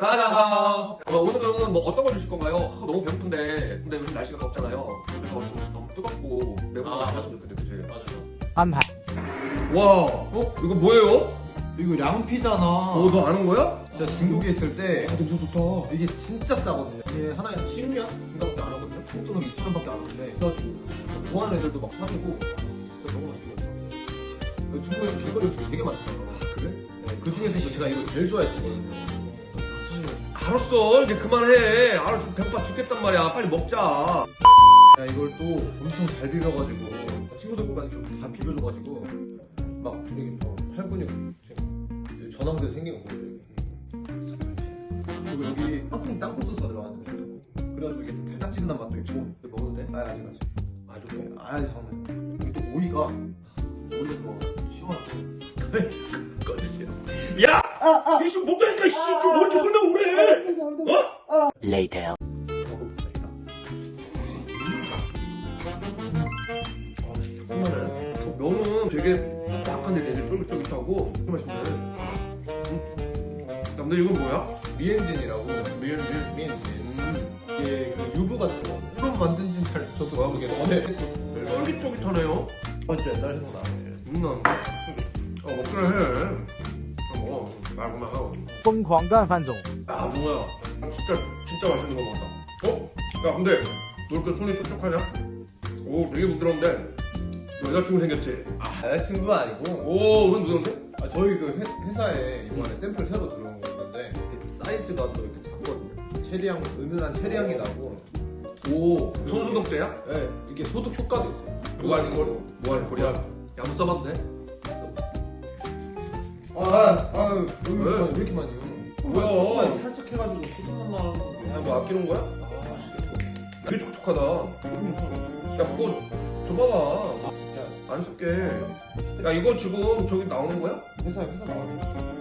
따라하. 어, 오늘은 뭐 어떤 걸 주실 건가요? 아, 너무 배고픈데. 근데 요즘 날씨가 덥잖아요. 그래서 좀 너무 뜨겁고 매운 거 아. 안 마시면 좋겠네, 그지? 맞아요. 와, 어? 이거 뭐예요? 이거 양피잖아. 어, 너 아는 거야? 제가 중국에 있을 때 아, 냄새 좋다. 이게 진짜 싸거든요. 이게 하나에 10년? 이거밖에 안 하거든요. 통째로 2,000원밖에 안 하는데 그래가지고 좋아하는 애들도 막 사주고 진짜 너무 맛있게 중국에 길거리 음식 되게 많잖아요. 그래? 네, 그 중에서도 제가 이거 제일 좋아했거든요. 알았어. 이제 그만해. 아, 좀 배고파 죽겠단 말이야. 빨리 먹자. 야, 이걸 또 엄청 잘 비벼가지고 친구들까지 다 비벼줘가지고 막 여기 뭐 팔근육 지금 전왕대 생긴 거 보여요. 그리고 여기 땅콩 땅콩 소스가 들어가는데 그래가지고 이게 또 달짝지근한 맛도 있고 이거 먹는데? 아 아직 아직 아, 좀 먹어. 아 잠깐만 여기 또 오이가 오이가 뭐 시원하고 꺼주세요. 야! 이씨 먹자니까, 이씨! 뭐 이렇게 설명 오래 해! 어? Later. 어, 아, 조금만해. 저 면은 되게 딱딱한데 되게 쫄깃쫄깃하고 되게 맛있네. 음. 야, 근데 이건 뭐야? 미엔진이라고 미엔지. 미엔진 음. 이게 그 유부 같은 거 그럼 만든지는 잘 저도 모르겠는데 쫄깃쫄깃하네요. 완전 옛날 생각나네 음, 난. 어, 먹기나 해. 어, 말 그만하고. 뻥광간 환종. 아, 뭐야. 진짜, 진짜 맛있는 거 먹었다. 어? 야, 근데 왜 이렇게 손이 촉촉하냐? 오, 되게 부드러운데. 여자친구 생겼지? 아, 여자친구가 아니고. 오, 왜 누군데? 아, 저희 그 회, 사에 이번에 샘플 새로 들어온 건데 사이즈가 또 이렇게 작거든요. 체리향, 은은한 체리향이 나고. 오, 손소독제야? 네, 이게 소독 효과도 있어요. 그거 아닌 거, 뭐 하는 거야? 양 써봐도 돼? 아, 아, 아 여기 왜? 왜 이렇게 많이 요 뭐야? 조금만 살짝 해가지고 소독만 나오는데 야, 뭐 아끼는 거야? 아, 되게 촉촉하다. 야, 그거 줘봐봐. 자, 안 쓸게. 야, 이거 지금 저기 나오는 거야? 회사 회사 나오는 줄래?